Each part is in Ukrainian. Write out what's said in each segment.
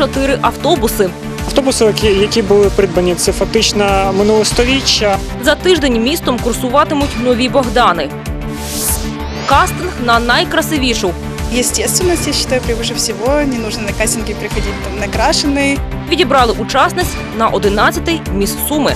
чотири автобуси. Автобуси, які, які були придбані, це фактично минуле сторіччя. За тиждень містом курсуватимуть нові Богдани. Кастинг на найкрасивішу. Естественность, я считаю, превыше всего. Не нужно на кастинги приходить там накрашенный. Відібрали учасниць на 11-й міс Суми.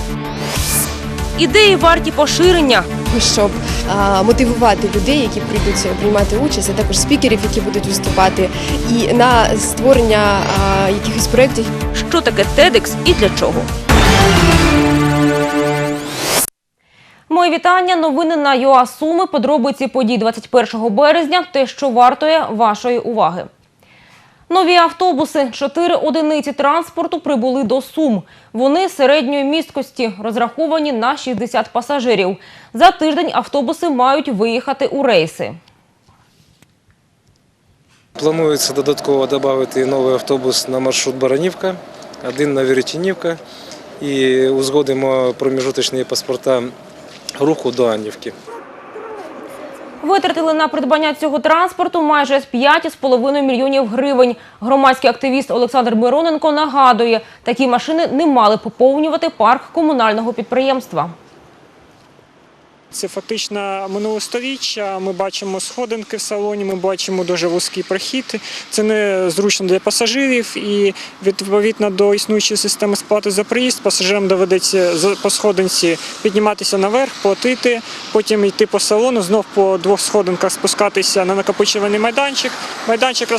Ідеї варті поширення. Щоб а, мотивувати людей, які прийдуть приймати участь, а також спікерів, які будуть виступати, і на створення а, якихось проєктів, Що таке TEDx і для чого? Мої вітання. Новини на ЮА Суми. Подробиці подій 21 березня. Те, що вартує вашої уваги. Нові автобуси, чотири одиниці транспорту прибули до Сум. Вони середньої місткості, розраховані на 60 пасажирів. За тиждень автобуси мають виїхати у рейси. Планується додатково додати новий автобус на маршрут Баранівка, один на Віртінівка і узгодимо проміжуточні паспорта руху до Аннівки. Витратили на придбання цього транспорту майже 5,5 мільйонів гривень. Громадський активіст Олександр Мироненко нагадує, такі машини не мали поповнювати парк комунального підприємства. Це фактично минуле сторіччя. Ми бачимо сходинки в салоні, ми бачимо дуже вузький прохід. Це не зручно для пасажирів і відповідно до існуючої системи сплати за проїзд пасажирам доведеться по сходинці підніматися наверх, платити, потім йти по салону, знов по двох сходинках спускатися на накопичувальний майданчик. Майданчик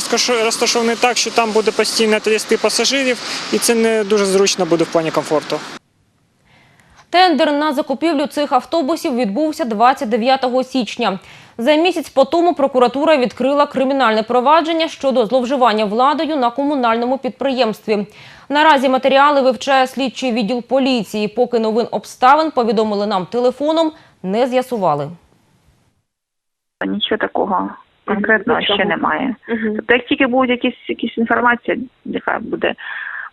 розташований так, що там буде постійно трясти пасажирів, і це не дуже зручно буде в плані комфорту. Тендер на закупівлю цих автобусів відбувся 29 січня. За місяць по тому прокуратура відкрила кримінальне провадження щодо зловживання владою на комунальному підприємстві. Наразі матеріали вивчає слідчий відділ поліції. Поки новин обставин повідомили нам телефоном, не з'ясували. Нічого такого конкретного ще немає. Тобто, як тільки буде якісь якісь інформація, яка буде,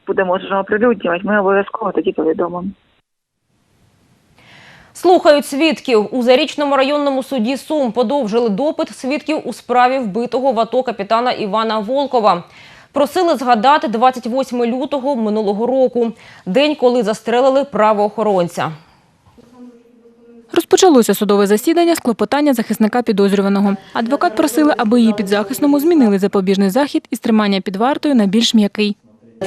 буде можемо оприлюднювати, ми обов'язково тоді повідомимо. Слухають свідків. У Зарічному районному суді Сум подовжили допит свідків у справі вбитого в АТО капітана Івана Волкова. Просили згадати 28 лютого минулого року, день, коли застрелили правоохоронця. Розпочалося судове засідання з клопотання захисника підозрюваного. Адвокат просили, аби її підзахисному змінили запобіжний захід із тримання під вартою на більш м'який.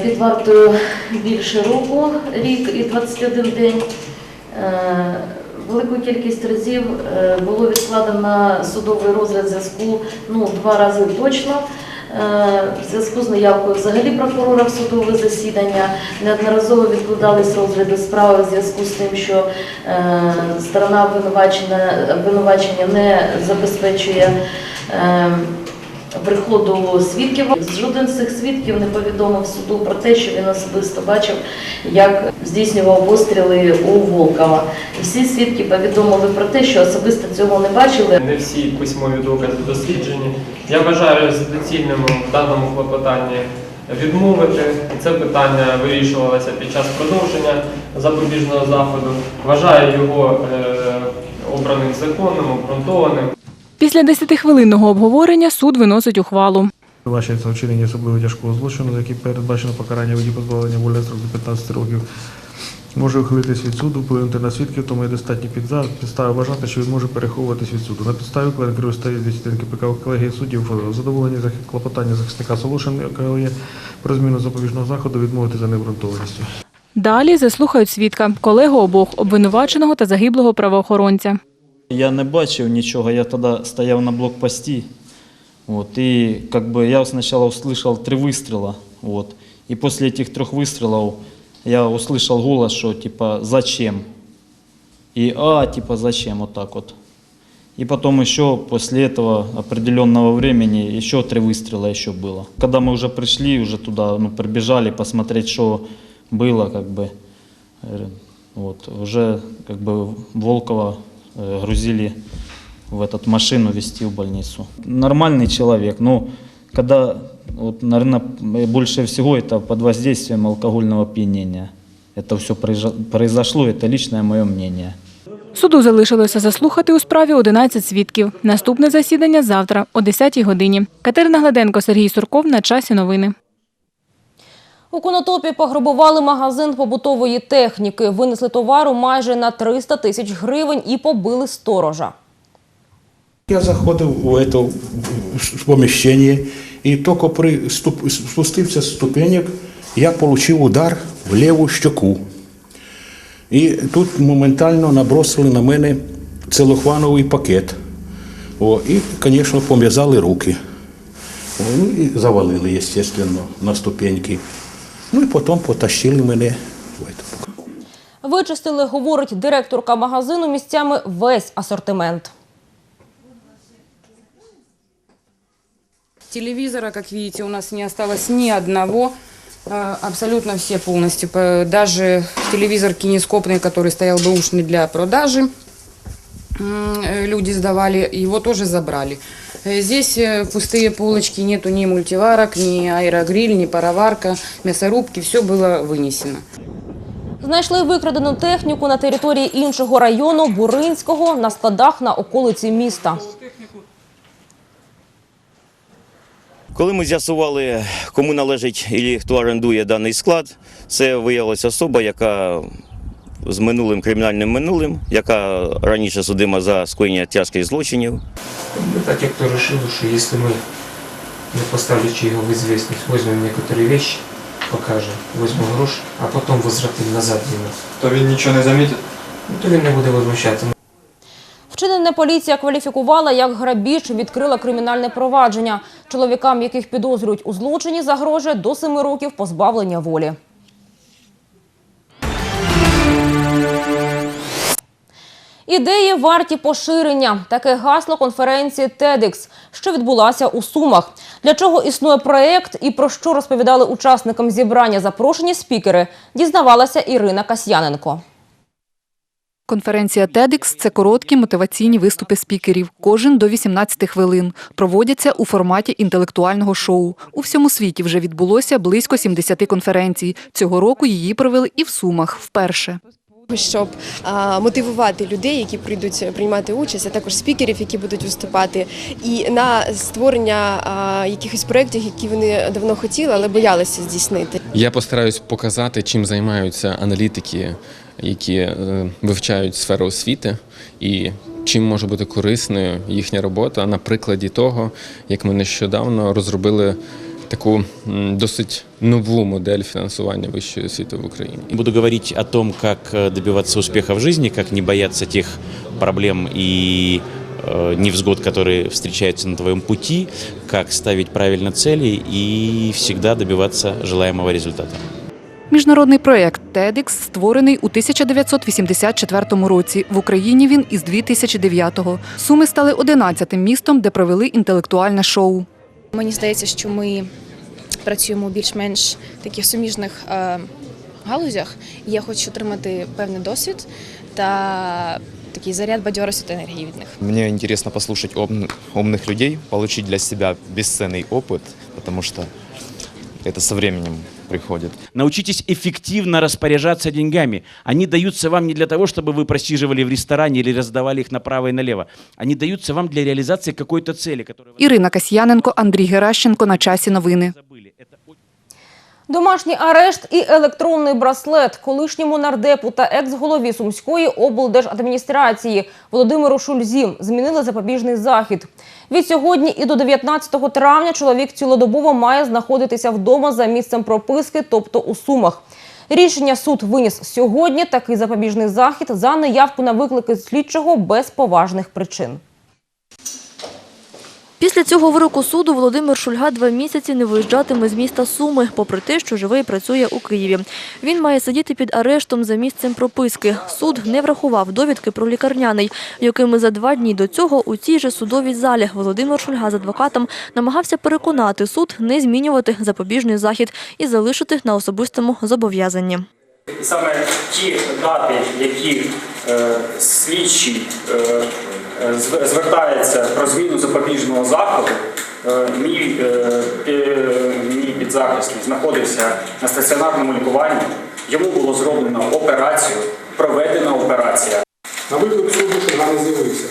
Під вартою більше року, рік і 21 день. Е, Велику кількість разів е, було відкладено судовий розгляд зв'язку ну, два рази точно. Е, В зв'язку з неявкою взагалі прокурора в судове засідання неодноразово відкладались розгляди справи в зв'язку з тим, що сторона обвинувачення, не забезпечує приходу свідків. Жоден з цих свідків не повідомив суду про те, що він особисто бачив, як здійснював обстріли у Волкова. Всі свідки повідомили про те, що особисто цього не бачили. Не всі письмові докази досліджені. Я вважаю за доцільним в даному клопотанні відмовити. І це питання вирішувалося під час продовження запобіжного заходу. Вважаю його е, обраним законним, обґрунтованим. Після 10-хвилинного обговорення суд виносить ухвалу. Вбачається вчинення особливо тяжкого злочину, за який передбачено покарання виді позбавлення волі строк до 15 років. Може ухилитись від суду, вплинути на свідків, тому є достатні підстави вважати, що він може переховуватись від суду. На підставі керує статті 200 КПК колегії суддів задоволення захи- клопотання захисника Солошин про зміну запобіжного заходу відмовити за необґрунтованістю. Далі заслухають свідка, колегу обох, обвинуваченого та загиблого правоохоронця. Я не бачив нічого, я тоді стояв на блокпості. Вот, и как бы я сначала услышал три выстрела. Вот, и после этих трех выстрелов я услышал голос, что типа «зачем?» И «а» типа «зачем?» вот так вот. И потом еще после этого определенного времени еще три выстрела еще было. Когда мы уже пришли, уже туда ну, прибежали посмотреть, что было, как бы, э, вот, уже как бы Волкова э, грузили в этот машину везти в больницу. Нормальный человек, но когда, вот, наверное, больше всего это под воздействием алкогольного опьянения. Это все произошло, это личное мое мнение. Суду залишилося заслухати у справі 11 свідків. Наступне засідання завтра о 10-й годині. Катерина Гладенко, Сергій Сурков. На часі новини. У Конотопі пограбували магазин побутової техніки, винесли товару майже на 300 тисяч гривень і побили сторожа. Я заходив у це поміщення і тільки при ступ, спустився з ступенек, я отримав удар в ліву щоку. І тут моментально набросили на мене целохвановий пакет. О, і, звісно, пом'язали руки. Ну і завалили, звісно, на ступеньки. Ну і потім потащили мене в це. Вичистили, говорить директорка магазину, місцями весь асортимент. Телевизора, как видите, у нас не осталось ни одного. А, Абсолютно все полностью. По- Даже телевизор кинескопный, который стоял бэушный для продажи, м, э, люди сдавали, его тоже забрали. Э, Здесь э, пустые полочки, нету ни мультиварок, ни аэрогриль, ни пароварка, мясорубки, все было вынесено. Знайшли викрадену техніку на території іншого району Буринського на складах на околиці міста. Коли ми з'ясували, кому належить і хто орендує даний склад, це виявилася особа, яка з минулим кримінальним минулим, яка раніше судима за скоєння тяжких злочинів. Это те, кто решил, что если мы, не поставивши его в известность, возьмем некоторые вещи, покажем, возьмем гроші, а потом возвратим назад ему, То він нічого не замітить? ну, то він не буде возмущатися. Вчинене поліція кваліфікувала як грабіж, відкрила кримінальне провадження. Чоловікам, яких підозрюють у злочині, загрожує до семи років позбавлення волі. Ідеї варті поширення. Таке гасло конференції TEDx, що відбулася у Сумах. Для чого існує проєкт і про що розповідали учасникам зібрання запрошені спікери, дізнавалася Ірина Касьяненко. Конференція TEDx – це короткі мотиваційні виступи спікерів, кожен до 18 хвилин. Проводяться у форматі інтелектуального шоу. У всьому світі вже відбулося близько 70 конференцій. Цього року її провели і в Сумах вперше. Щоб мотивувати людей, які прийдуть приймати участь, а також спікерів, які будуть виступати, і на створення якихось проєктів, які вони давно хотіли, але боялися здійснити. Я постараюсь показати, чим займаються аналітики, які е, вивчають сферу освіти, і чим може бути корисною їхня робота на прикладі того, як ми нещодавно розробили таку м, досить нову модель фінансування вищої освіти в Україні. Буду говорить о том, как э, добиваться успеха в жизни, как не бояться тех проблем и э, невзгод, которые встречаются на твоем пути, как ставить правильно цели и всегда добиваться желаемого результата. Міжнародний проєкт TEDx створений у 1984 році. В Україні він із 2009-го. Суми стали 11-тим містом, де провели інтелектуальне шоу. Мені здається, що ми працюємо у більш-менш таких суміжних е, галузях, і я хочу отримати певний досвід та такий заряд бадьорості та енергії від них. Мне интересно послушать ум- умных людей, получить для себя бесценный опыт, потому что это со временем приходит. Научитесь эффективно распоряжаться деньгами. Они даются вам не для того, чтобы вы просиживали в ресторане или раздавали их направо и налево. Они даются вам для реализации какой-то цели, которую вы Ірина Касьяненко, Андрій Геращенко. На часі новини. Домашній арешт і електронний браслет колишньому нардепу та екс-голові Сумської облдержадміністрації Володимиру Шульзі змінили запобіжний захід. Від сьогодні і до 19 травня чоловік цілодобово має знаходитися вдома за місцем прописки, тобто у Сумах. Рішення суд виніс сьогодні. Такий запобіжний захід за неявку на виклики слідчого без поважних причин. Після цього вироку суду Володимир Шульга два місяці не виїжджатиме з міста Суми, попри те, що живе і працює у Києві. Він має сидіти під арештом за місцем прописки. Суд не врахував довідки про лікарняний, якими за два дні до цього у цій же судовій залі Володимир Шульга з адвокатом намагався переконати суд не змінювати запобіжний захід і залишити на особистому зобов'язанні. Саме ті дати, які е, слідчий е, звертається про зміну запобіжного заходу, е, мій, е, мій підзахисний знаходився на стаціонарному лікуванні. Йому було зроблено операцію, проведена операція. На виклик суду Шульга не з'явився.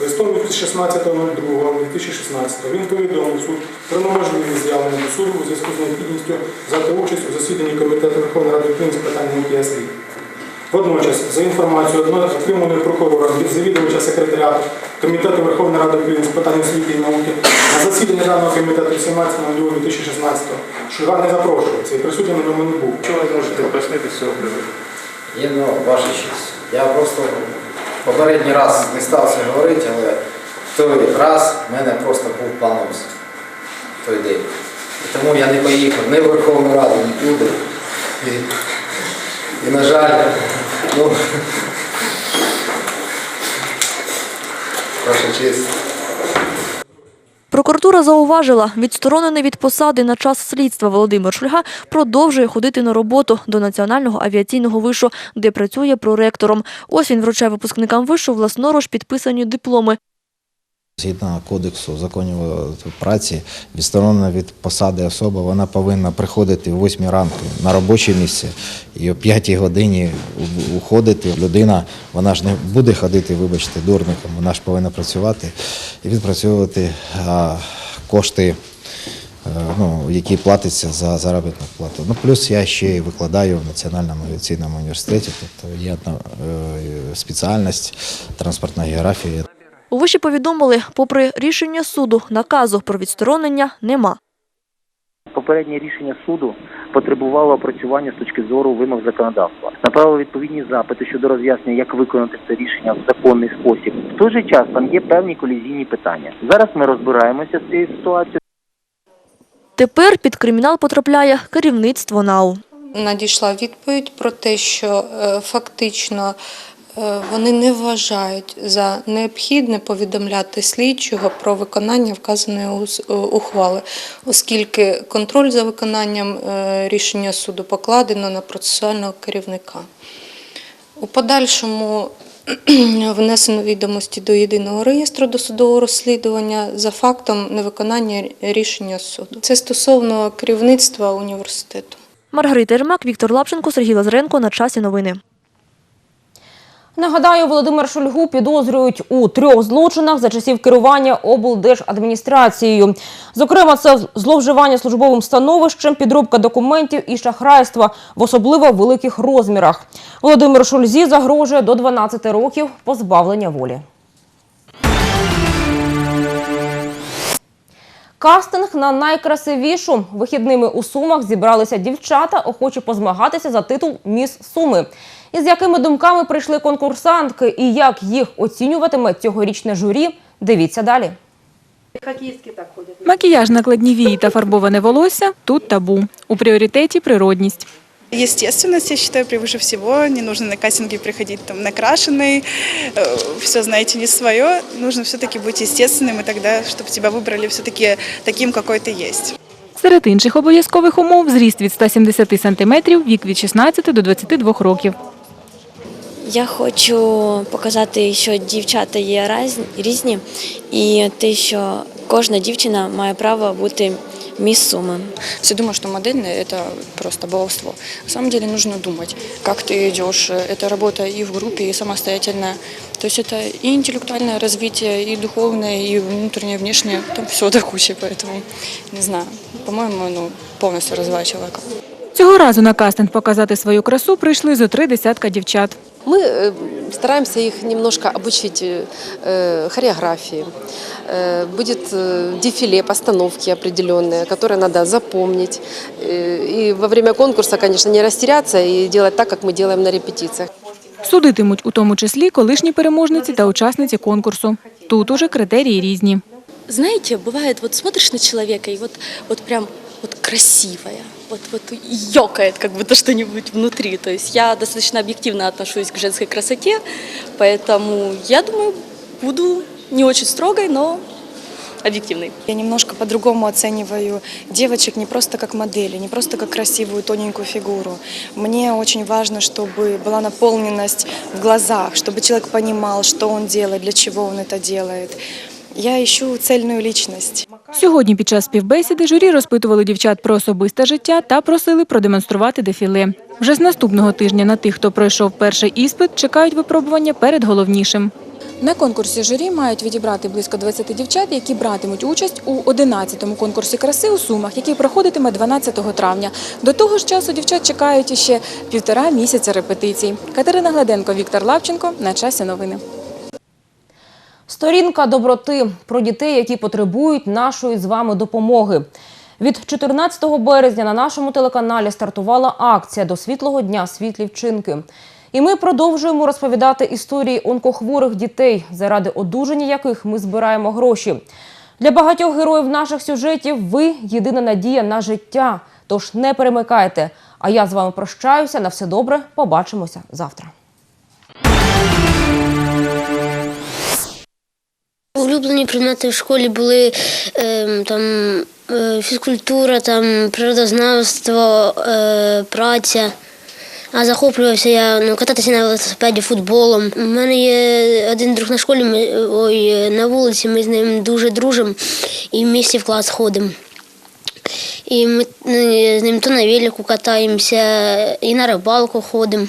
Листом від 16.02.2016 він повідомив суд про неможливість з'явлення суду у зв'язку з необхідністю взяти участь у засіданні Комітету Верховної Ради України з питань науки. Водночас, за інформацією отриманою прокурором від завідувача секретаріату Комітету Верховної Ради України з питань освіти і науки на засіданні даного комітету 17.02.2016 Шульга не запрошується і присутнім на ньому не був. Що ви можете пояснити з цього приводу? Є ну, ваша честь. Я просто попередній раз не став це говорити, але той раз в мене просто був планус той день. І тому я не поїхав ні в Верховну Раду, нікуди. І, і на жаль, ну, ваша честь. Прокуратура зауважила, відсторонений від посади на час слідства Володимир Шульга продовжує ходити на роботу до Національного авіаційного вишу, де працює проректором. Ось він вручає випускникам вишу власноруч підписані дипломи. Згідно кодексу законів праці, відсторонена від посади особа, вона повинна приходити о 8 ранку на робоче місце і о 5 годині уходити. Людина, вона ж не буде ходити, вибачте, дурником, вона ж повинна працювати і відпрацьовувати кошти, е, ну, які платяться за заробітну плату. Ну, плюс я ще й викладаю в Національному авіаційному університеті, тобто є е, спеціальність транспортна географія. У виші повідомили, попри рішення суду, наказу про відсторонення нема. Попереднє рішення суду потребувало опрацювання з точки зору вимог законодавства. Направили відповідні запити щодо роз'яснення, як виконати це рішення в законний спосіб. В той же час там є певні колізійні питання. Зараз ми розбираємося з цією ситуацією. Тепер під кримінал потрапляє керівництво НАУ. надійшла відповідь про те, що е, фактично вони не вважають за необхідне повідомляти слідчого про виконання вказаної е, ухвали, оскільки контроль за виконанням е, рішення суду покладено на процесуального керівника. У подальшому внесено відомості до єдиного реєстру досудового розслідування за фактом невиконання рішення суду. Це стосовно керівництва університету. Маргарита Ермак, Віктор Лапченко, Сергій Лазаренко. На часі новини. Нагадаю, Володимир Шульгу підозрюють у трьох злочинах за часів керування облдержадміністрацією. Зокрема, це зловживання службовим становищем, підробка документів і шахрайства в особливо великих розмірах. Володимир Шульзі загрожує до 12 років позбавлення волі. Кастинг на найкрасивішу вихідними у Сумах зібралися дівчата, охочі позмагатися за титул Міс Суми. Із якими думками прийшли конкурсантки і як їх оцінюватиме цьогорічне журі, дивіться далі. Макіяж, накладні вії та фарбоване волосся тут табу. У пріоритеті природність. Естественность, я считаю, превыше всего. Не нужно на кастинги приходить там накрашенный, все, знаете, не свое. Нужно все-таки быть естественным, и тогда, чтобы тебя выбрали все-таки таким, какой ты есть. Серед інших обов'язкових умов зріст від 170 см, вік від 16 до 22 років. Я хочу показати, що дівчата є раз- різні, і те, що кожна дівчина має право бути міс Суми. Все думают, что модельное – это просто баловство. На самом деле нужно думать, как ты идешь. Это работа и в группе, и самостоятельная. То есть это и интеллектуальное развитие, и духовное, и внутреннее, и внешнее. Там все до кучи, поэтому, не знаю, по-моему, ну, полностью развивает человека. Цього разу на кастинг показати свою красу прийшли зо три десятка дівчат. Мы э, стараемся их немножко обучить э, хореографии. Э, Будет э, дефиле, постановки определенные, которые надо запомнить. Э, И во время конкурса, конечно, не растеряться и делать так, как мы делаем на репетициях. Судитимуть у тому числі колишні переможниці та учасниці конкурсу. Тут уже критерії різні. Знаете, бывает, вот смотришь на человека, и вот, вот прям вот красивая, вот, вот ёкает как будто что-нибудь внутри. То есть я достаточно объективно отношусь к женской красоте, поэтому я думаю, буду не очень строгой, но объективной. Я немножко по-другому оцениваю девочек не просто как модели, не просто как красивую тоненькую фигуру. Мне очень важно, чтобы была наполненность в глазах, чтобы человек понимал, что он делает, для чего он это делает. Я ищу цельную личность. Сьогодні під час співбесіди журі розпитували дівчат про особисте життя та просили продемонструвати дефіле. Вже з наступного тижня на тих, хто пройшов перший іспит, чекають випробування перед головнішим. На конкурсі журі мають відібрати близько 20 дівчат, які братимуть участь у 11-му конкурсі краси у Сумах, який проходитиме 12 травня. До того ж часу дівчат чекають ще півтора місяця репетицій. Катерина Гладенко, Віктор Лапченко. На часі новини. Сторінка доброти про дітей, які потребують нашої з вами допомоги. Від 14 березня на нашому телеканалі стартувала акція до світлого дня світлі вчинки. І ми продовжуємо розповідати історії онкохворих дітей, заради одужання яких ми збираємо гроші. Для багатьох героїв наших сюжетів ви єдина надія на життя. Тож не перемикайте. А я з вами прощаюся. На все добре. Побачимося завтра. Улюблені предмети в школі були е, там е, фізкультура, там природознавство, е, праця. А захоплювався я ну, кататися на велосипеді футболом. У мене є один друг на школі, ми, ой, на вулиці, ми з ним дуже дружимо і в місті в клас ходимо. І ми е, з ним то на велику катаємося, і на рибалку ходимо.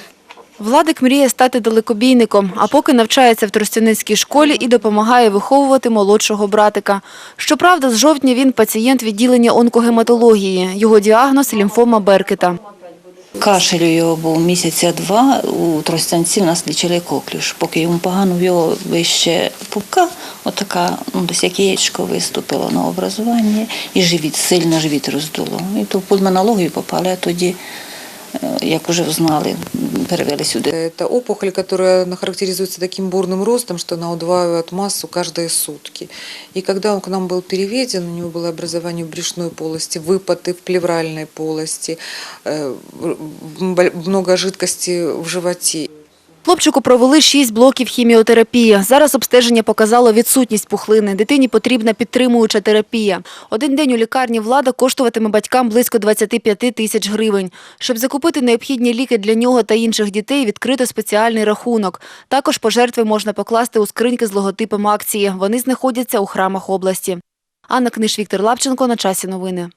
Владик мріє стати далекобійником, а поки навчається в Тростяницькій школі і допомагає виховувати молодшого братика. Щоправда, з жовтня він пацієнт відділення онкогематології. Його діагноз – лімфома Беркета. Кашель у його був місяця два, у тростянці в нас лічили коклюш. Поки йому погано в його вище пупка, отака, ну, десь як яєчко виступило на образуванні, і живіт, сильно живіт роздуло. І то в пульмонологію попали, а тоді, як вже знали, перевели сюди. Это опухоль, которая характеризуется таким бурным ростом, что она удваивает массу каждые сутки. И когда он к нам был переведен, у него было образование в брюшной полости, выпады в плевральной полости, э, б- много жидкости в животе. Хлопчику провели шість блоків хіміотерапії. Зараз обстеження показало відсутність пухлини. Дитині потрібна підтримуюча терапія. Один день у лікарні влада коштуватиме батькам близько 25 тисяч гривень. Щоб закупити необхідні ліки для нього та інших дітей, відкрито спеціальний рахунок. Також пожертви можна покласти у скриньки з логотипом акції. Вони знаходяться у храмах області. Анна Книж, Віктор Лапченко. На часі новини.